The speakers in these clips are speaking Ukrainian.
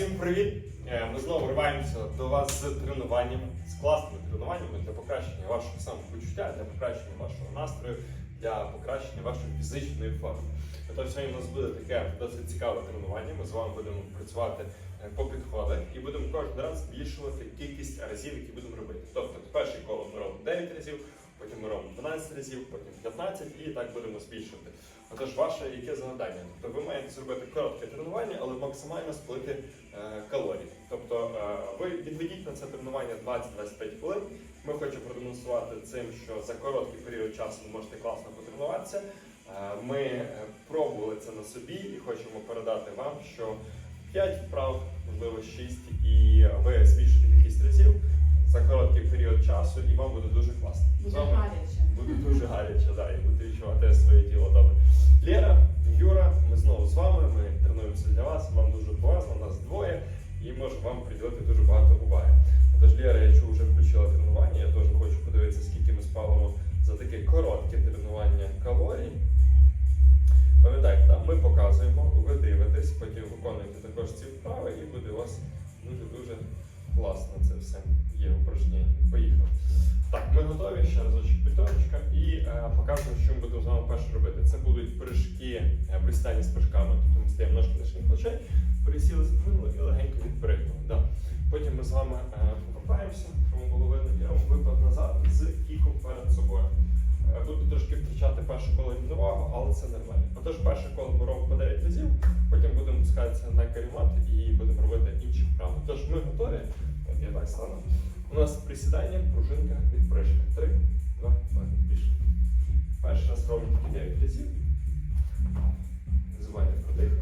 всім привіт! Е, Ми знову вриваємося до вас з тренуваннями, з класними тренуваннями для покращення вашого самопочуття, для покращення вашого настрою, для покращення вашої фізичної форми. Тож сьогодні у нас буде таке досить цікаве тренування. Ми з вами будемо працювати е, по підходах і будемо кожен раз збільшувати кількість разів, які будемо робити. Тобто, перший коло ми робимо 9 разів, потім ми робимо 12 разів, потім 15 і так будемо збільшувати. Отож, ваше яке завдання? Тобто ви маєте зробити коротке тренування, але максимально спалити е, калорії. Тобто е, ви відведіть на це тренування 20-25 хвилин. Ми хочемо продемонструвати цим, що за короткий період часу ви можете класно потренуватися. Е, Ми е, пробували це на собі і хочемо передати вам, що 5 вправ, можливо 6, і ви збільшите кількість разів за короткий період часу, і вам буде дуже класно. З Дуже гаряче. Буде дуже гаряче, да, і будете відчувати своє тіло добре. Лера, Юра, ми знову з вами. Ми тренуємося для вас. Вам дуже повезло, нас двоє, і можу вам приділити дуже багато уваги. Тож Лера, я чув, вже включила тренування. Я теж хочу подивитися, скільки ми спалимо за таке коротке тренування калорій. Пам'ятайте, там ми показуємо, ви дивитесь, потім виконуєте також ці вправи, і буде у вас дуже-дуже класно це все є упражнення. Поїхали. Так, ми готові. Ще разочок п'ятерочка і е, показуємо, що ми будемо з вами перше робити. Це будуть прыжки, е, з прыжками. Тобто ми стаємо ножки на шиї плечей, пересіли спину і легенько відпригнули. Да. Потім ми з вами е, покопаємося, було видно, і робимо випад назад з кіком перед собою. Буду трошки втрачати перше коло рівновагу, але це нормально. Отож, перше коло ми робимо по 9 разів, потім будемо пускатися на карімат і будемо робити інші вправи. Тож ми готові. От я так стану. У нас присідання, пружинка, відпришка. Три, два, один, пішли. Перший раз робимо такі 9 разів. Називаємо продих.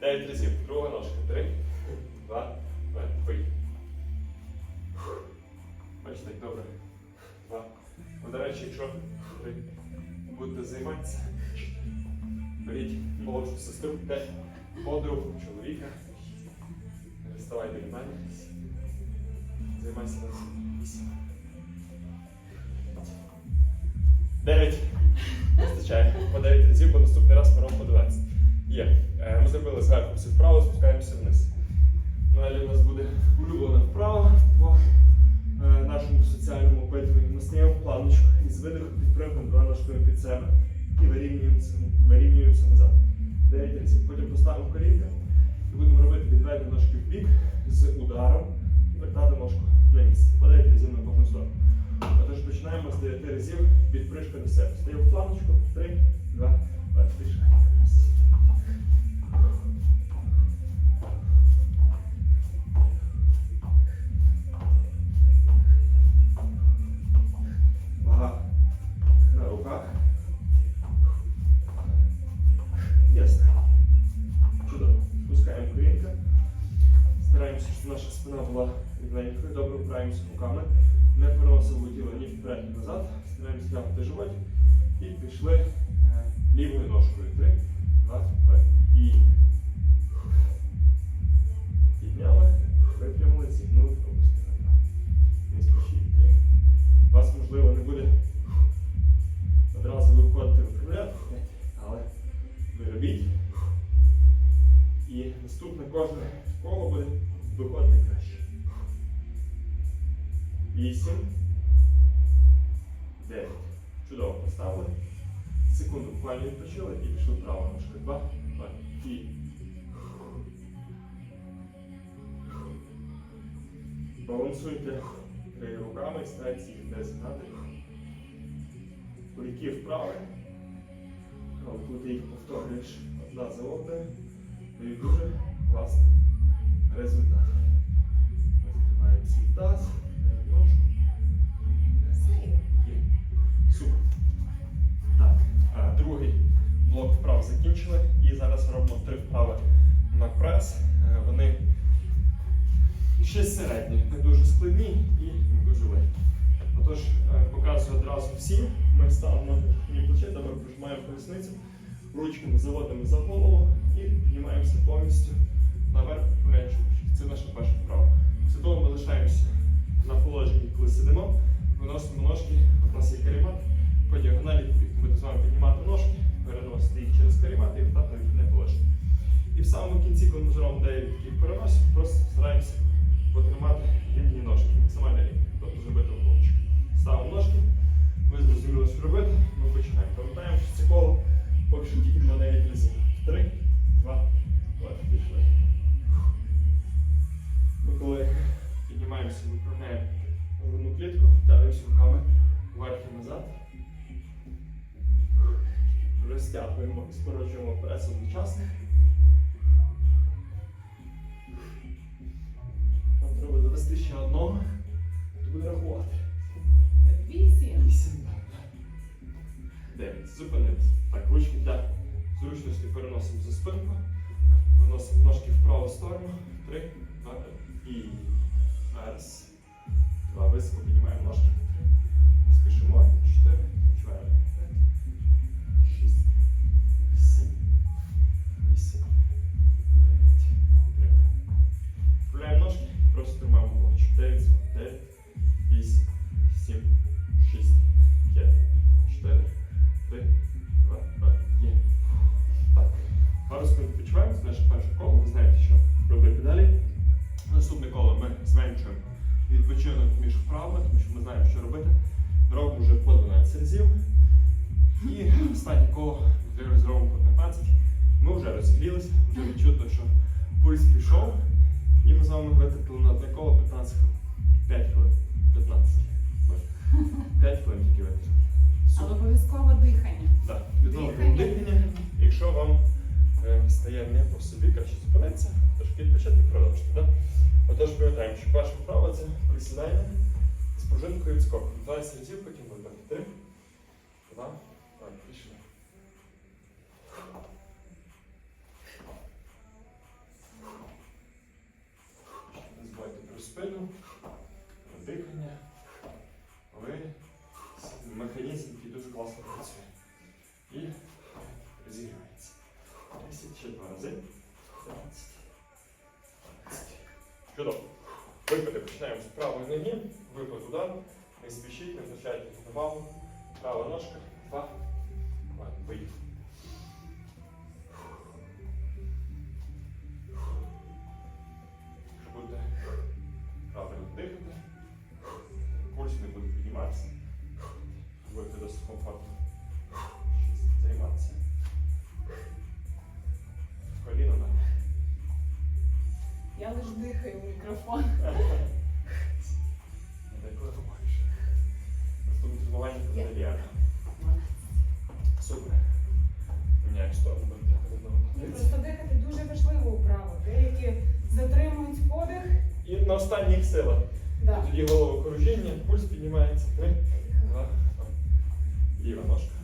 9 разів. Друга ножка. Три, два, поїхали. Бачите, добре. Два. До речі, якщо ви будете займатися, беріть молодшу сестру, десь подругу, чоловіка. Вставайте від мене. Займайся вісім. Дев'ять. Вистачає. По 9 разів, бо наступний раз ми робимо по 12. Є. Е, Ми зробили зверху всю вправу, спускаємося вниз. Далі у нас буде улюблена вправа по е, нашому соціальному опитуванню. Ми стаємо планочку і з видиху підпрыгуємо два ножками під себе і вирівнюємося, вирівнюємося назад. 9 разів. Потім поставимо колінка і будемо робити відведення ножки в бік з ударом і вертати ножку на місце. По 9 разів на кожну сторону. Отож починаємо з 9 разів від прыжка до себе. Стаємо в планочку. 3, 2, 1. Пішли. Наша спина була рівненькою. Добре впираємося руками. Не переносимо тіло ні вперед, назад. Стараємося тягнути. І пішли е, лівою ножкою. Три, Балансуйте е, руками їх не згнати. Куліки вправи. Але коли ти їх повторюєш одна за одною, дають дуже класний результат. таз, випрямляємо ножку. Супер. Так, а, другий блок вправ закінчили. І зараз робимо три вправи на прес. Е, Вони ще середні, не дуже складні і не дуже легкі. Отож, е, показую одразу всім. Ми ставимо ні плече, та прижимаємо поясницю, ручками заводимо за голову і піднімаємося повністю наверх, виправляючи ручки. Це наша перша вправа. Того ми лишаємося на положенні, коли сидимо, виносимо ножки, у нас є карімат, по діагоналі ми дозволяємо піднімати ножки, переносити їх через карімат і втати на вихідне положення. І в самому кінці, коли ми зробимо 9 таких переносів, просто стараємося потримати рівні ножки, максимально рівні, тобто зробити уклончик. Ставимо ножки, ми зрозуміли, що робити, ми починаємо. Пам'ятаємо, що це коло поки що тільки по 9 разів. 3, 2, 2, пішли. Ми коли піднімаємося, виправляємо грудну клітку, тягнемося руками вверх і назад. Розтягуємо і скорочуємо прес одночасно. Треба завести ще одного. То буде рахувати. Вісім. Вісім. Дев'ять. Зупинились. Так, ручки для зручності переносимо за спинку. Виносимо ножки в праву сторону. Три, два і раз. Два. Високо піднімаємо ножки. Зменшуємо відпочинок між вправами, тому що ми знаємо, що робити. Робимо вже по 12 разів. І останнє коло зробимо по 15. Ми вже розігрілися, вже відчутно, що пульс пішов. І ми з вами витратили на одне коло 15 хвилин. 5 хвилин. 15. 5 хвилин тільки витратили. Але обов'язково дихання. Так, відновлюємо Дихання. Якщо вам е, стає не по собі, краще зупинитися, трошки відпочити і продовжити. Отож, пам'ятаємо, що перша вправа це присідання з пружинкою відскоком. 20 разів, потім вибрати. Три, два, так, пішли. Не збивайте про спину, дихання. Випад удар. Не спішіть, не втрачайте рівновагу. Права ножка. Два. Два. Виїхали. Якщо будете правильно дихати, пульс не буде підніматися. Будете досить комфортно займатися. Коліно на. Я лише дихаю в мікрофон. вправо. Деякі затримують подих. І на останніх силах. Да. Тоді головокружіння, пульс піднімається. Три, два. Ліва ножка.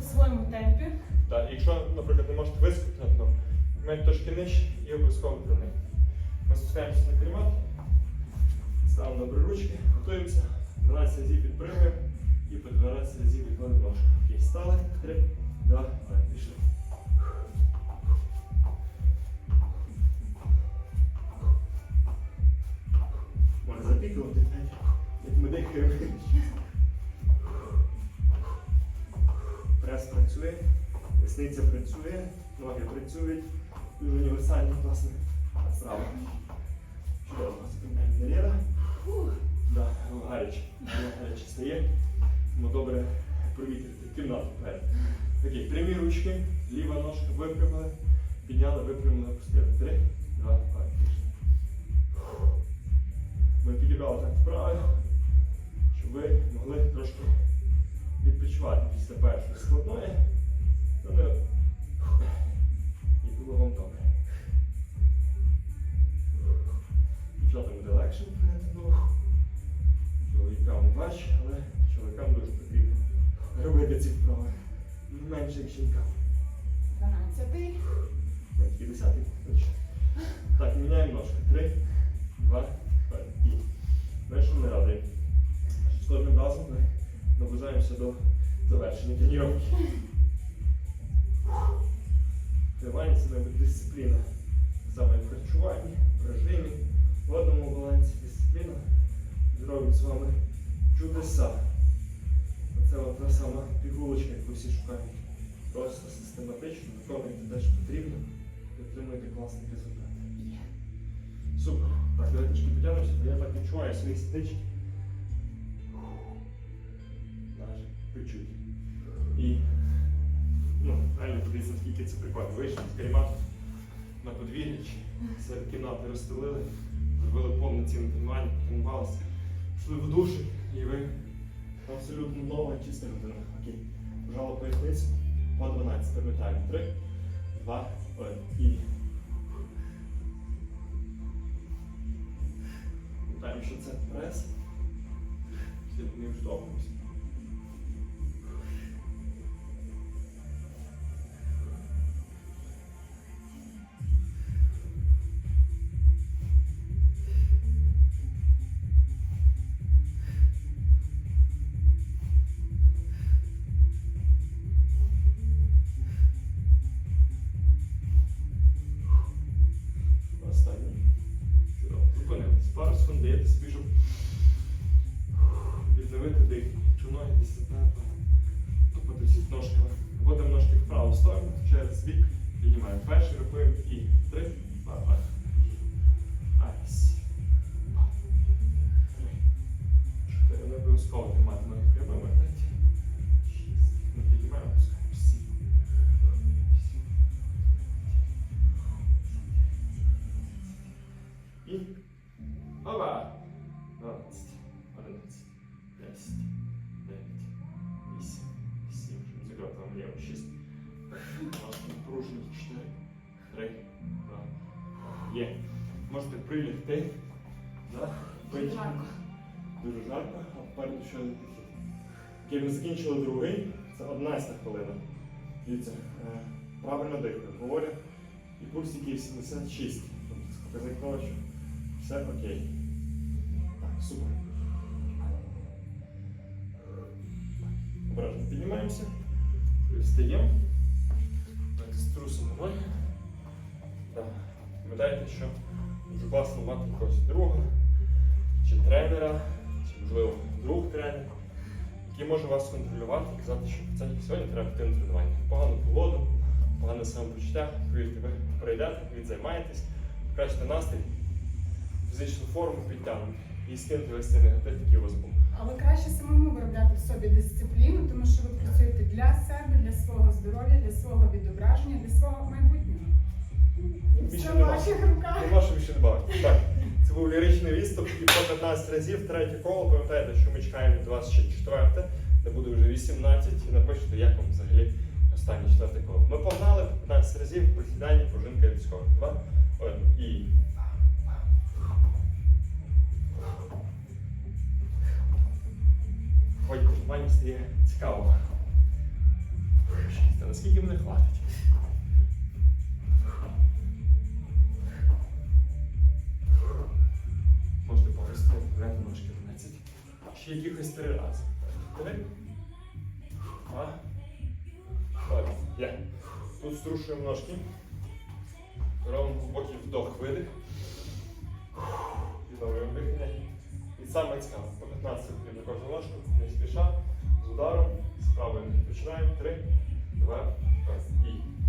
В своєму темпі. Так, якщо, наприклад, не можете вискочити на маєте трошки нижче і обов'язково трени. Ми спускаємося на кермат, ставимо добре ручки, готуємося, 12 разів підпригуємо і по 12 разів відводимо ножку. Окей, стали, 3, 2, 1, пішли. Можна запікувати, як ми дихаємо. Прес працює, ресниця працює, ноги працюють. Дуже універсальна класна вправа. Чудово. Фух. Да, гаряче. Гаряче стає. Тому добре провітрити кімнату вперед. Окей, прямі ручки, ліва ножка випрямили, підняли, випрямили, опустили. Три, два, один. Ми підібрали так вправо, щоб ви могли трошки відпочивати після першої складної. І було вам добре. Дівчатам буде легше впрямити ногу. Чоловікам важче, але чоловікам дуже потрібно робити ці вправи. Не менше, як жінкам. 12. 50 точно. Так, міняємо ножки. Три, два. І ми що не радуємо. З кожним разом ми наближаємося до завершення тренування. Це мабуть дисципліна. Саме в харчуванні, в режимі, в одному балансі дисципліна зробить з вами чудеса. От та сама пігулочка, яку всі шукають. Просто систематично виконуйте те, що потрібно, і отримуєте класний результат. Супер. Так, давайте трішки потягнемося, бо я так відчуваю свої сіднички. Чуть-чуть. І ну, реально подивіться, наскільки це прикольно. Вийшли з карімату на подвір'я, чи серед кімнати розстелили, зробили повне повноцінне тренування, потренувалися, пішли в душі і ви абсолютно нова чиста людина. Окей. Пожала поясницю по 12. Пам'ятаємо. 3, 2, 1. І. Пам'ятаємо, що це прес. Всі не 12, 11, 10, 9, 8, 7, щоб зіграти вам ліво, 6, 5, 4, 3, 2, Є. Можете прилягти. Да? Пить. Жарко. Дуже жарко, а попереду ще підхід. Окей, ми закінчили другий, це 11 хвилина. Дивіться, е, правильно дихаю, говорю. І пульс який 76. Тобто того, що все окей. Супер. Обережно піднімаємося. Встаємо. Так, струсимо ноги. Пам'ятайте, що дуже класно мати якогось друга, чи тренера, чи можливо друг тренер, який може вас контролювати і казати, що це сьогодні треба на тренування. Погану погоду, погане самопочуття, повірте, ви пройдете, відзаймаєтесь, покращите настрій, фізичну форму підтягнете і скинете весь цей негатив, який у вас був. Але краще самому виробляти в собі дисципліну, тому що ви працюєте для себе, для свого здоров'я, для свого відображення, для свого майбутнього. Все в ваших руках. Нема що більше додати. Так, це був ліричний відступ і по 15 разів, третє коло. Пам'ятаєте, що ми чекаємо від вас ще четверте, де буде вже 18, і напишете, як вам взагалі останнє четверте коло. Ми погнали по 15 разів, присідання, пружинка і відскок. Два, стає цікаво. Та наскільки мене хватить? Можете повести вверх ножки 12. Ще якихось три рази. Три. Два. Один. Є. Тут струшуємо ножки. Робимо глибокий вдох, видих. І знову вдихнення. І саме цікаве, по 15 секунд на кожну ножку, не спіша, ударом, з правої починаємо. Три, два, раз. І.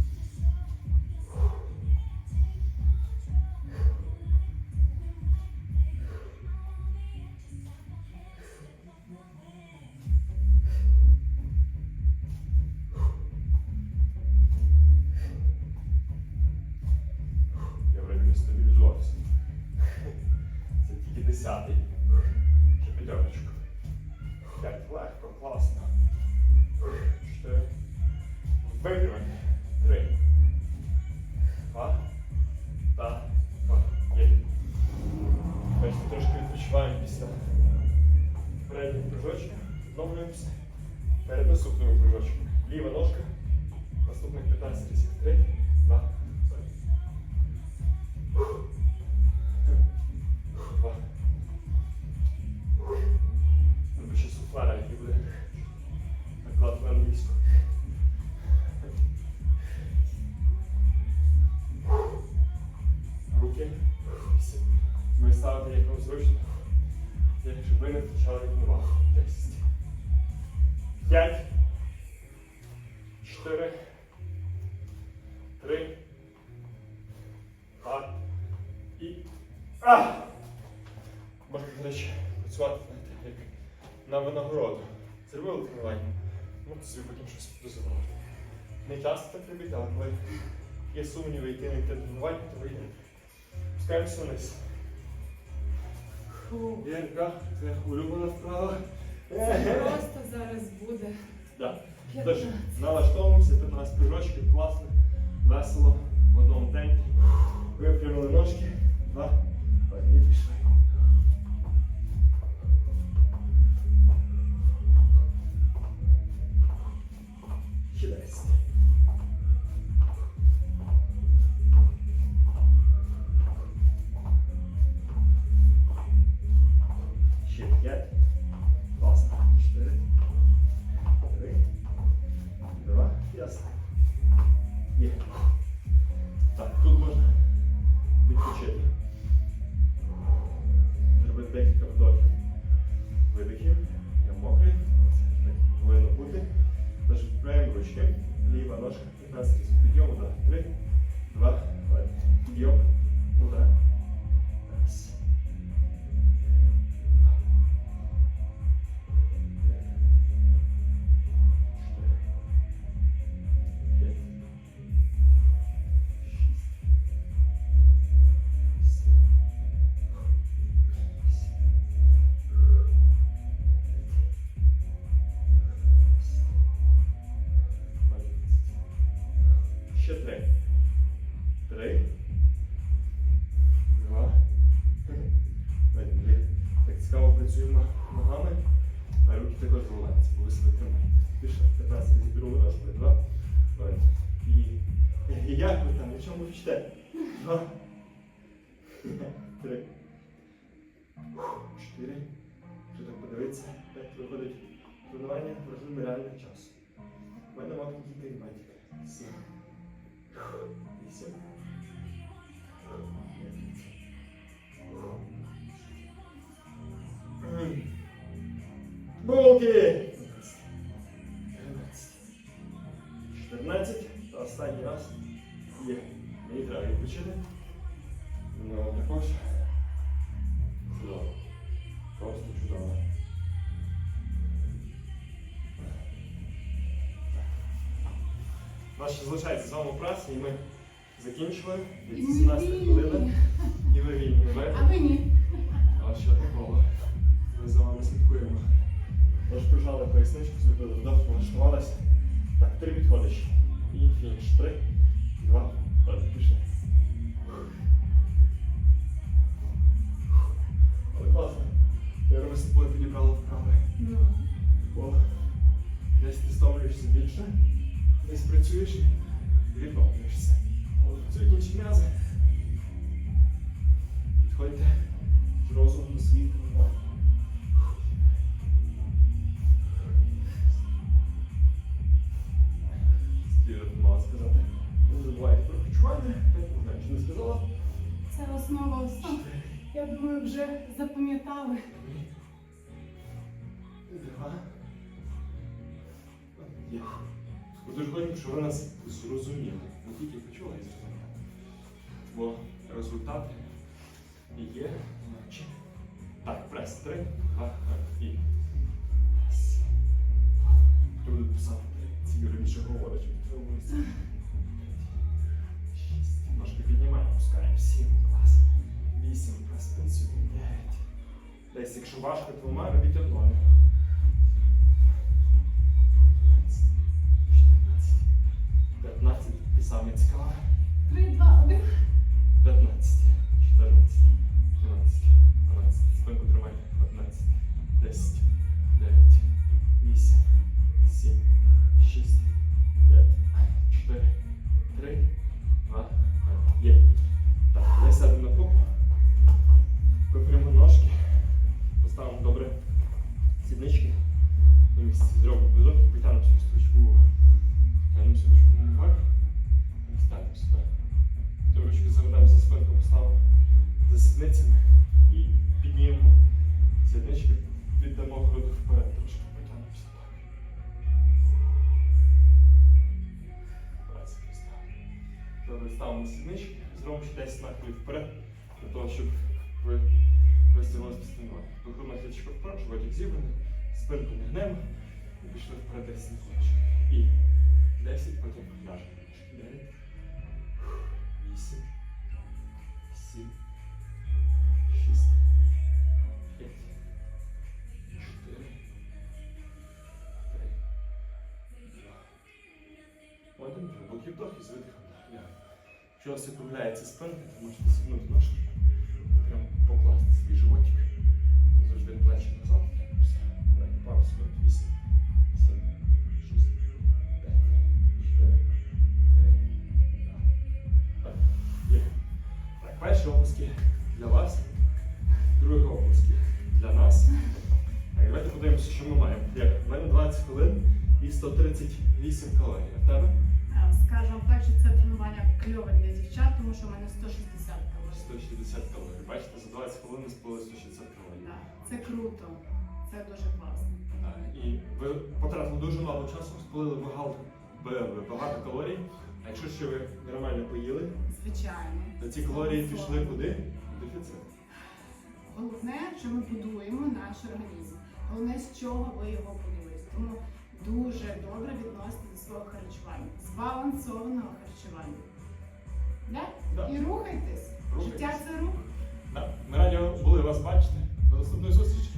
Наступних 15 Собі потім щось дозволити. Не часто так робити, але коли є сумніви, йти не йти на тренування, то ви йдете. Спускаємося вниз. Фу. Янка, це улюблена вправа. Просто зараз буде. Да. Тож, 15. налаштовуємося, 15 кружочків, класно, весело, в одному темпі. Випрямили ножки. Два, і пішли. Тренування в режимі реального часу. У мене маленький тайм-матик. Сім. Вісім. Дев'ять. Булки! Ще залишається з вами праця, і ми закінчили. І Від ми 17 вільні. хвилина. І ви вільні. ви А ви ні. А що такого? Ми за вами слідкуємо. Тож прижали поясничку, зробили вдох, налаштувалися. Так, три підходи ще. І фініш. Три, два, один. Пішли. Але класно. Я ми з тобою підібрали вправи. Ну. Бо десь ти стомлюєшся більше, десь працюєш і відновлюєшся. От працюють інші м'язи. Підходьте хочемо, ви зрозуміли. Не тільки почули і зрозуміли. Бо результати є, значить. Так, прес. Три, два. І. Хто буде писати? Ці Юрій більше говорить. Підтримується. Шість. Ножки піднімаємо, пускаємо. Сім. Клас. Вісім. Прес. Працюємо. Дев'ять. Десь, якщо важко двома, робіть одною. 10, потім ляжемо. 9, 8, 7, 6, 5, 4, 3, один глибокий вдох і з видихом ляг. Якщо у вас округляється спинка, то можете сігнути ножки, прям покласти свій животик. Завжди плечі назад. 138 калорій. А в тебе? Е, Скажемо так, що це тренування кльове для дівчат, тому що в мене 160 калорій. 160 калорій. Бачите, за 20 хвилин ми спали 160 калорій. Да, Це круто, це дуже класно. Так, І ви потратили дуже мало часу, спалили багато, багато калорій. А якщо ще ви нормально поїли, Звичайно. то ці калорії пішли куди? Дефіцит. Головне, що ми будуємо наш організм. Головне, з чого ви його будуєте. Тому дуже добре відносити до свого харчування, збалансованого харчування. Да? Да. І рухайтесь. Рухайтесь. Життя це рух. Да. Ми раді були вас бачити. До наступної зустрічі.